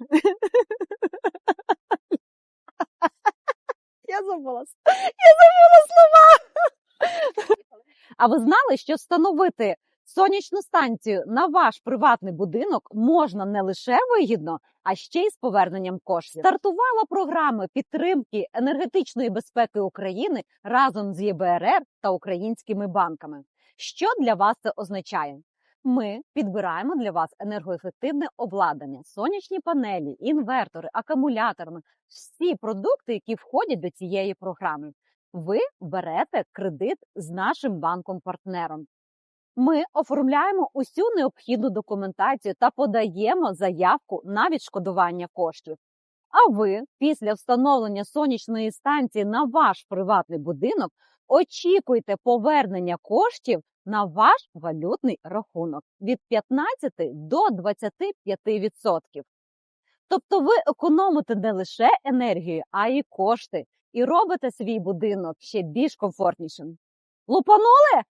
Я забула. Я забула слова. А ви знали, що встановити сонячну станцію на ваш приватний будинок можна не лише вигідно, а ще й з поверненням коштів. Стартувала програма підтримки енергетичної безпеки України разом з ЄБРР та українськими банками. Що для вас це означає? Ми підбираємо для вас енергоефективне обладнання, сонячні панелі, інвертори, акумулятори, всі продукти, які входять до цієї програми. Ви берете кредит з нашим банком-партнером. Ми оформляємо усю необхідну документацію та подаємо заявку на відшкодування коштів. А ви після встановлення сонячної станції на ваш приватний будинок очікуйте повернення коштів на ваш валютний рахунок від 15 до 25%. Тобто ви економите не лише енергію, а й кошти, і робите свій будинок ще більш комфортнішим. Лупанули?